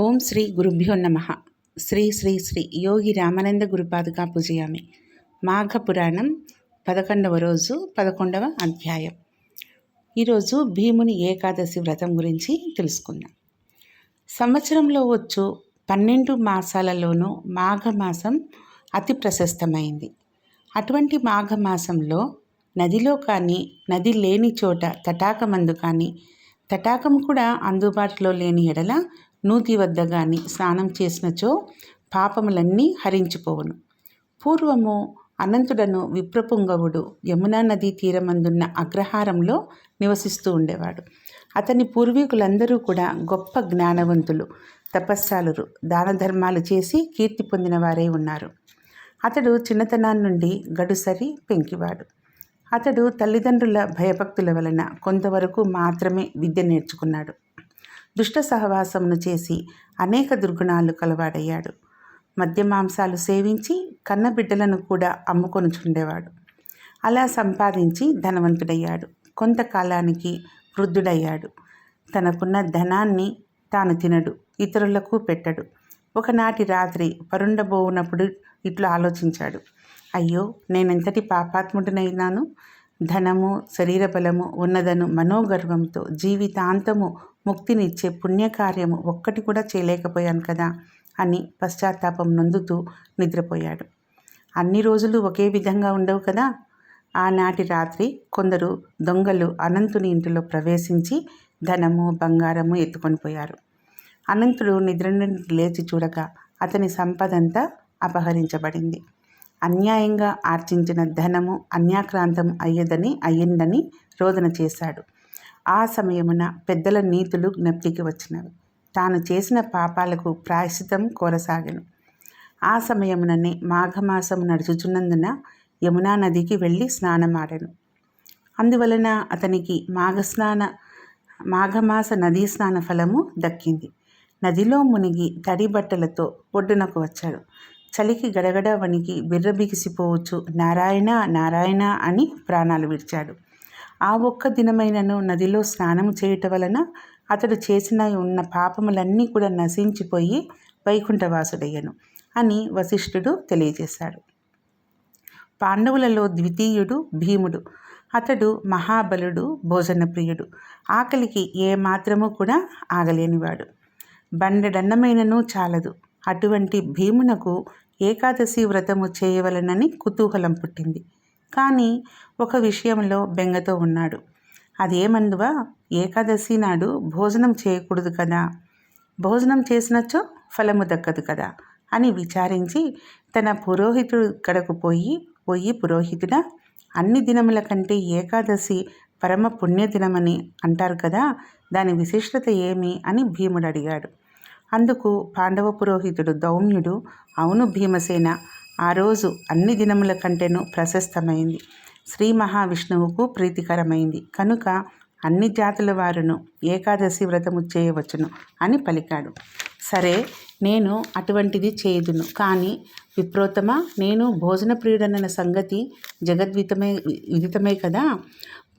ఓం శ్రీ గురుభ్యో నమ. శ్రీ శ్రీ శ్రీ యోగి రామానంద గురుపాదుగా పూజయామి. మాఘ పురాణం పదకొండవ రోజు పదకొండవ అధ్యాయం. ఈరోజు భీముని ఏకాదశి వ్రతం గురించి తెలుసుకుందాం. సంవత్సరంలో వచ్చు పన్నెండు మాసాలలోనూ మాఘమాసం అతి ప్రశస్తమైంది. అటువంటి మాఘమాసంలో నదిలో కానీ నది లేని చోట తటాకమందు కానీ తటాకం కూడా అందుబాటులో లేని ఎడల నూతి వద్ద గాని స్నానం చేసినచో పాపములన్నీ హరించిపోవును. పూర్వము అనంతుడను విప్రపుంగవుడు యమునా నదీ తీరమందున్న అగ్రహారంలో నివసిస్తూ ఉండేవాడు. అతని పూర్వీకులందరూ కూడా గొప్ప జ్ఞానవంతులు తపస్సాలురు దాన ధర్మాలు చేసి కీర్తి పొందిన వారే ఉన్నారు. అతడు చిన్నతనాన్ని నుండి గడుసరి పెంకివాడు. అతడు తల్లిదండ్రుల భయభక్తుల వలన కొంతవరకు మాత్రమే విద్య నేర్చుకున్నాడు. దుష్ట సహవాసమును చేసి అనేక దుర్గుణాలు కలవాడయ్యాడు. మద్య మాంసాలు సేవించి కన్నబిడ్డలను కూడా అమ్ముకొనుచుండేవాడు. అలా సంపాదించి ధనవంతుడయ్యాడు. కొంతకాలానికి వృద్ధుడయ్యాడు. తనకున్న ధనాన్ని తాను తినడు ఇతరులకు పెట్టడు. ఒకనాటి రాత్రి పరుండబోవునప్పుడు ఇట్లా ఆలోచించాడు. అయ్యో నేనెంతటి పాపాత్ముడినైనాను? ధనము శరీర బలము ఉన్నదను మనోగర్వంతో జీవితాంతము ముక్తినిచ్చే పుణ్యకార్యము ఒక్కటి కూడా చేయలేకపోయాను కదా అని పశ్చాత్తాపం నొందుతూ నిద్రపోయాడు. అన్ని రోజులు ఒకే విధంగా ఉండవు కదా? ఆనాటి రాత్రి కొందరు దొంగలు అనంతుని ఇంటిలో ప్రవేశించి ధనము బంగారము ఎత్తుకొని పోయారు. అనంతుడు నిద్ర నుండి లేచి చూడగా అతని సంపదంతా అపహరించబడింది. అన్యాయంగా ఆర్జించిన ధనము అన్యాక్రాంతం అయ్యదని అయ్యిందని రోదన చేశాడు. ఆ సమయమున పెద్దల నీతులు జ్ఞప్తికి వచ్చినవి. తాను చేసిన పాపాలకు ప్రాయశ్చితం కోరసాగను. ఆ సమయముననే మాఘమాసము నడుచుచున్నందున యమునా నదికి వెళ్ళి స్నానమాడెను. అందువలన అతనికి మాఘస్నాన మాఘమాస నదీ స్నాన ఫలము దక్కింది. నదిలో మునిగి తడి బట్టలతో ఒడ్డునకు వచ్చాడు. చలికి గడగడ వణికి బిర్రబిగిసిపోవచ్చు. నారాయణ నారాయణ అని ప్రాణాలు విడిచాడు. ఆ ఒక్క దినమైనను నదిలో స్నానము చేయుట వలన అతడు చేసిన ఉన్న పాపములన్నీ కూడా నశించిపోయి వైకుంఠవాసుడయ్యను అని వశిష్ఠుడు తెలియజేశాడు. పాండవులలో ద్వితీయుడు భీముడు. అతడు మహాబలుడు భోజనప్రియుడు. ఆకలికి ఏ మాత్రము కూడా ఆగలేనివాడు. బండెడన్నమైనను చాలదు. అటువంటి భీమునకు ఏకాదశి వ్రతము చేయవలనని కుతూహలం పుట్టింది. కానీ ఒక విషయంలో బెంగతో ఉన్నాడు. అదేమందువా? ఏకాదశి నాడు భోజనం చేయకూడదు కదా. భోజనం చేసినచ్చో ఫలము దక్కదు కదా అని విచారించి తన పురోహితుడు కడకు పోయి పోయి పురోహితుడా అన్ని దినముల కంటే ఏకాదశి పరమ పుణ్యదినమని అంటారు కదా దాని విశిష్టత ఏమి? అని భీముడు అడిగాడు. అందుకు పాండవ పురోహితుడు దౌమ్యుడు అవును భీమసేన ఆ రోజు అన్ని దినముల కంటేనూ ప్రశస్తమైంది. శ్రీ మహావిష్ణువుకు ప్రీతికరమైంది. కనుక అన్ని జాతుల వారును ఏకాదశి వ్రతము చేయవచ్చును అని పలికాడు. సరే నేను అటువంటిది చేయుదును. కానీ విప్రోత్తమ నేను భోజన ప్రియుడన్న సంగతి జగద్వితమే విదితమే కదా?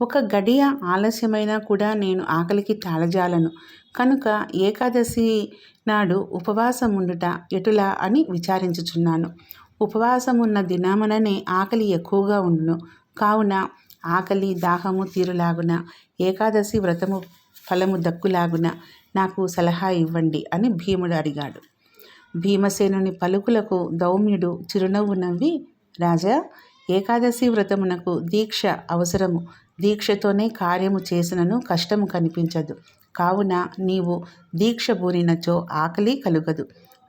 ఒక గడియ ఆలస్యమైనా కూడా నేను ఆకలికి తాళజాలను. కనుక ఏకాదశి నాడు ఉపవాసం ఉండుట ఎటులా అని విచారించుచున్నాను. ఉపవాసం ఉన్న దినముననే ఆకలి ఎక్కువగా ఉండును. కావున ఆకలి దాహము తీరులాగున ఏకాదశి వ్రతము ఫలము దక్కులాగున నాకు సలహా ఇవ్వండి అని భీముడు అడిగాడు. భీమసేనుని పలుకులకు దౌమ్యుడు చిరునవ్వు నవ్వి రాజా ఏకాదశి వ్రతమునకు దీక్ష అవసరము. దీక్షతోనే కార్యము చేసినను కష్టము కనిపించదు. కావున నీవు దీక్ష బూనినచో ఆకలి కలుగదు.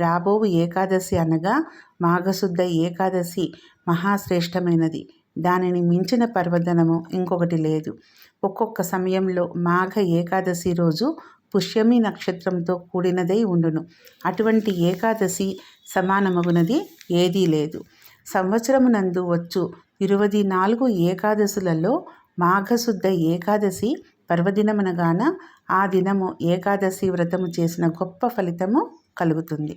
రాబోవు ఏకాదశి అనగా మాఘశుద్ధ ఏకాదశి మహాశ్రేష్టమైనది. దానిని మించిన పర్వదనము ఇంకొకటి లేదు. ఒక్కొక్క సమయంలో మాఘ ఏకాదశి రోజు పుష్యమి నక్షత్రంతో కూడినదై ఉండును. అటువంటి ఏకాదశి సమానమగునది ఏదీ లేదు. సంవత్సరమునందు వచ్చు ఇరవై నాలుగు ఏకాదశులలో మాఘశుద్ధ ఏకాదశి పర్వదినమనగాన ఆ దినము ఏకాదశి వ్రతము చేసిన గొప్ప ఫలితము కలుగుతుంది.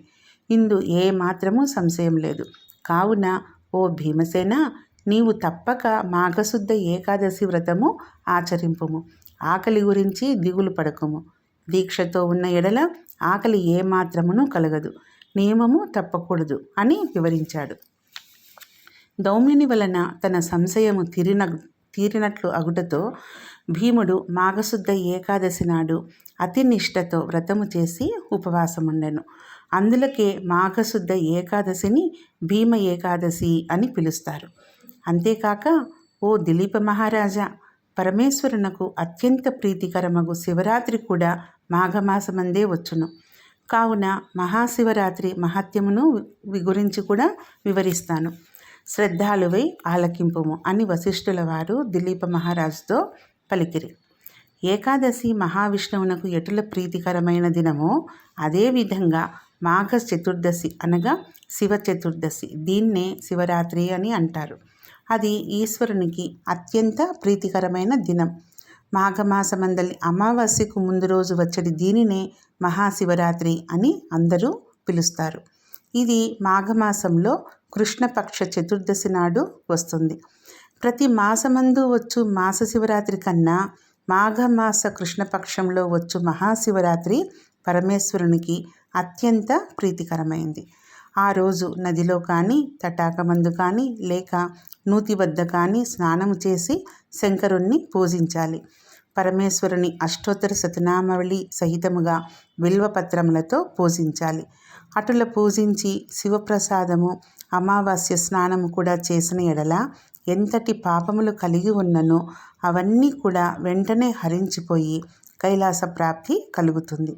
ఇందు ఏ మాత్రము సంశయం లేదు. కావున ఓ భీమసేన నీవు తప్పక మాఘశుద్ధ ఏకాదశి వ్రతము ఆచరింపుము. ఆకలి గురించి దిగులు పడకము. దీక్షతో ఉన్న ఎడల ఆకలి ఏమాత్రమును కలగదు. నియమము తప్పకూడదు అని వివరించాడు. దౌమ్యుని వలన తన సంశయము తీరిన తీరినట్లు అగుటతో భీముడు మాఘశుద్ధ ఏకాదశి నాడు అతి నిష్టతో వ్రతము చేసి ఉపవాసముండెను. అందులకే మాఘశుద్ధ ఏకాదశిని భీమ ఏకాదశి అని పిలుస్తారు. అంతేకాక ఓ దిలీప మహారాజా పరమేశ్వరునకు అత్యంత ప్రీతికరమగు శివరాత్రి కూడా మాఘమాసమందే వచ్చును. కావున మహాశివరాత్రి మహత్యమును గురించి కూడా వివరిస్తాను. శ్రద్ధాలువై ఆలకింపుము అని వశిష్ఠుల వారు దిలీప మహారాజుతో పలికిరి. ఏకాదశి మహావిష్ణువునకు ఎటుల ప్రీతికరమైన దినమో అదేవిధంగా మాఘ చతుర్దశి అనగా శివ చతుర్దశి దీన్నే శివరాత్రి అని అంటారు. అది ఈశ్వరునికి అత్యంత ప్రీతికరమైన దినం. మాఘమాసమందలి అమావాస్యకు ముందు రోజు వచ్చడి దీనినే మహాశివరాత్రి అని అందరూ పిలుస్తారు. ఇది మాఘమాసంలో కృష్ణపక్ష చతుర్దశి నాడు వస్తుంది. ప్రతి మాసమందు వచ్చు మాస శివరాత్రి కన్నా మాఘమాస కృష్ణపక్షంలో వచ్చు మహాశివరాత్రి పరమేశ్వరునికి అత్యంత ప్రీతికరమైంది. ఆ రోజు నదిలో కానీ తటాకమందు కానీ లేక నూతి వద్ద కానీ స్నానము చేసి శంకరుణ్ణి పూజించాలి. పరమేశ్వరుని అష్టోత్తర శతనామవళి సహితముగా బిల్వపత్రములతో పూజించాలి. అటుల పూజించి శివప్రసాదము అమావాస్య స్నానము కూడా చేసిన ఎడల ఎంతటి పాపములు కలిగి ఉన్ననో అవన్నీ కూడా వెంటనే హరించిపోయి కైలాస ప్రాప్తి కలుగుతుంది.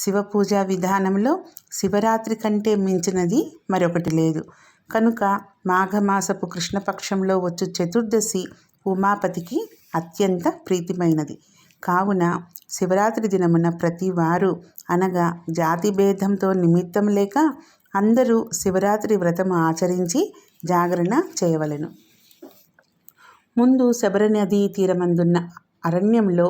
శివ పూజా విధానంలో శివరాత్రి కంటే మించినది మరొకటి లేదు. కనుక మాఘమాసపు కృష్ణపక్షంలో వచ్చు చతుర్దశి ఉమాపతికి అత్యంత ప్రీతిమైనది. కావున శివరాత్రి దినమున ప్రతి వారు అనగా జాతి భేదంతో నిమిత్తం లేక అందరూ శివరాత్రి వ్రతము ఆచరించి జాగరణ చేయవలెను. ముందు శబరి నదీ తీరమందున్న అరణ్యంలో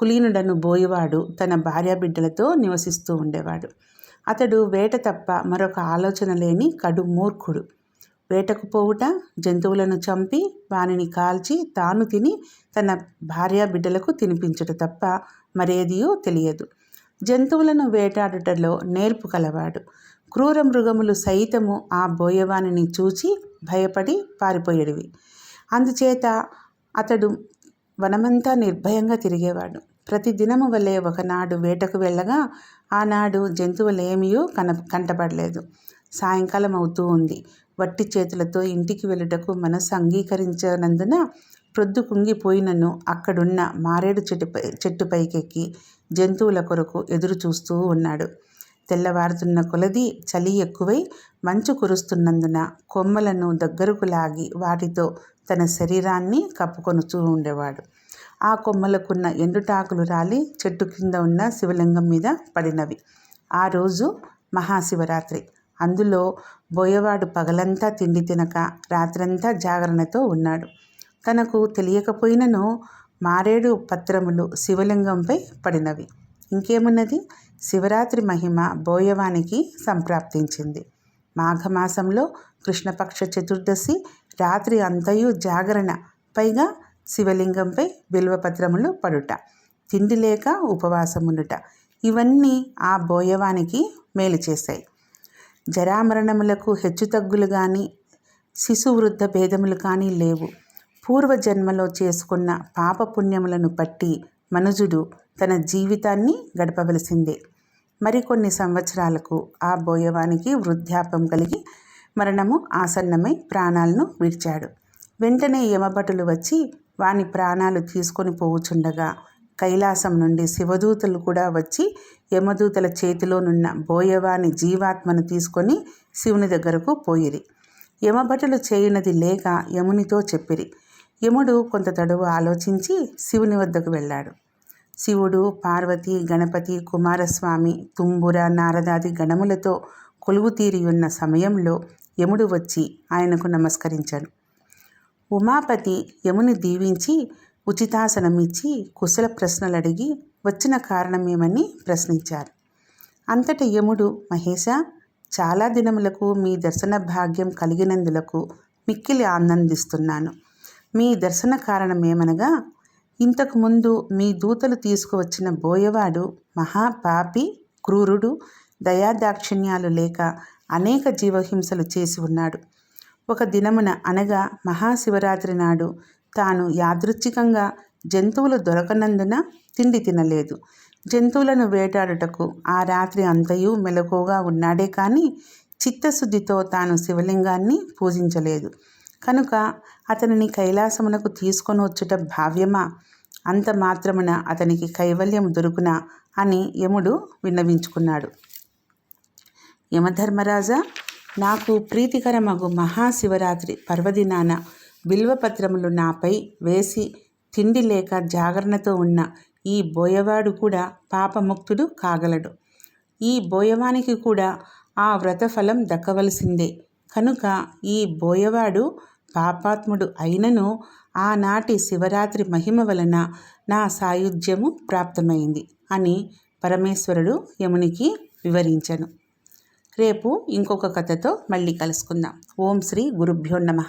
కులీనుడను బోయవాడు తన భార్యాబిడ్డలతో నివసిస్తూ ఉండేవాడు. అతడు వేట తప్ప మరొక ఆలోచన లేని కడు మూర్ఖుడు. వేటకు పోవుట జంతువులను చంపి వానిని కాల్చి తాను తిని తన భార్య బిడ్డలకు తినిపించుట తప్ప మరేదియో తెలియదు. జంతువులను వేటాడుటలో నేర్పు కలవాడు. క్రూర మృగములు సైతము ఆ బోయవానిని చూచి భయపడి పారిపోయేడివి. అందుచేత అతడు వనమంతా నిర్భయంగా తిరిగేవాడు. ప్రతి దినము వలె ఒకనాడు వేటకు వెళ్ళగా ఆనాడు జంతువులేమియూ కన కంటపడలేదు. సాయంకాలం అవుతూ ఉంది. వట్టి చేతులతో ఇంటికి వెళ్ళుటకు మనసు అంగీకరించనందున ప్రొద్దు కుంగిపోయినను అక్కడున్న మారేడు చెట్టుపై చెట్టుపైకెక్కి జంతువుల కొరకు ఎదురు చూస్తూ ఉన్నాడు. తెల్లవారుతున్న కొలది చలి ఎక్కువై మంచు కురుస్తున్నందున కొమ్మలను దగ్గరకు లాగి వాటితో తన శరీరాన్ని కప్పుకొనుచూ ఉండేవాడు. ఆ కొమ్మలకున్న ఎండుటాకులు రాలి చెట్టు కింద ఉన్న శివలింగం మీద పడినవి. ఆ రోజు మహాశివరాత్రి. అందులో బోయవాడు పగలంతా తిండి తినక రాత్రంతా జాగరణతో ఉన్నాడు. తనకు తెలియకపోయినను మారేడు పత్రములు శివలింగంపై పడినవి. ఇంకేమున్నది? శివరాత్రి మహిమ బోయవానికి సంప్రాప్తించింది. మాఘమాసంలో కృష్ణపక్ష చతుర్దశి రాత్రి అంతయు జాగరణ. పైగా శివలింగంపై బిల్వపత్రములు పడుట తిండి లేక ఉపవాసమునుట. ఇవన్నీ ఆ బోయవానికి మేలు చేశాయి. జరామరణములకు హెచ్చుతగ్గులు కానీ శిశువృద్ధ భేదములు కానీ లేవు. పూర్వజన్మలో చేసుకున్న పాపపుణ్యములను పట్టి మనుజుడు తన జీవితాన్ని గడపవలసిందే. మరికొన్ని సంవత్సరాలకు ఆ బోయవానికి వృద్ధాపం కలిగి మరణము ఆసన్నమై ప్రాణాలను విడిచాడు. వెంటనే యమభటులు వచ్చి వాని ప్రాణాలు తీసుకొని పోవుచుండగా కైలాసం నుండి శివదూతలు కూడా వచ్చి యమదూతల చేతిలోనున్న బోయవాని జీవాత్మను తీసుకొని శివుని దగ్గరకు పోయిరి. యమభటులు చేయనది లేక యమునితో చెప్పిరి. యముడు కొంత తడువు ఆలోచించి శివుని వద్దకు వెళ్ళాడు. శివుడు పార్వతి గణపతి కుమారస్వామి తుంబుర నారదాది గణములతో కొలువు తీరియున్న సమయంలో యముడు వచ్చి ఆయనకు నమస్కరించాడు. ఉమాపతి యముని దీవించి ఉచితాసనమిచ్చి కుశల ప్రశ్నలు అడిగి వచ్చిన కారణమేమని ప్రశ్నించారు. అంతట యముడు మహేష చాలా దినములకు మీ దర్శన భాగ్యం కలిగినందులకు మిక్కిలి ఆనందిస్తున్నాను. మీ దర్శన కారణమేమనగా ఇంతకుముందు మీ దూతలు తీసుకువచ్చిన బోయవాడు మహాపాపి క్రూరుడు దయాదాక్షిణ్యాలు లేక అనేక జీవహింసలు చేసి ఉన్నాడు. ఒక దినమున అనగా మహాశివరాత్రి నాడు తాను యాదృచ్ఛికంగా జంతువులు దొరకనందున తిండి తినలేదు. జంతువులను వేటాడుటకు ఆ రాత్రి అంతయు మెలకుగా ఉన్నాడే కానీ చిత్తశుద్ధితో తాను శివలింగాన్ని పూజించలేదు. కనుక అతనిని కైలాసమునకు తీసుకొని వచ్చుట భావ్యమా? అంత మాత్రమున అతనికి కైవల్యం దొరుకునా? అని యముడు విన్నవించుకున్నాడు. యమధర్మరాజా నాకు ప్రీతికరమగు మహాశివరాత్రి పర్వదినాన బిల్వపత్రములు నాపై వేసి తిండి లేక జాగరణతో ఉన్న ఈ బోయవాడు కూడా పాపముక్తుడు కాగలడు. ఈ బోయవానికి కూడా ఆ వ్రతఫలం దక్కవలసిందే. కనుక ఈ బోయవాడు పాపాత్ముడు అయినను ఆనాటి శివరాత్రి మహిమ వలన నా సాయుధ్యము ప్రాప్తమైంది అని పరమేశ్వరుడు యమునికి వివరించను. రేపు ఇంకొక కథతో మళ్ళీ కలుసుకుందాం. ఓం శ్రీ గురుభ్యో నమ.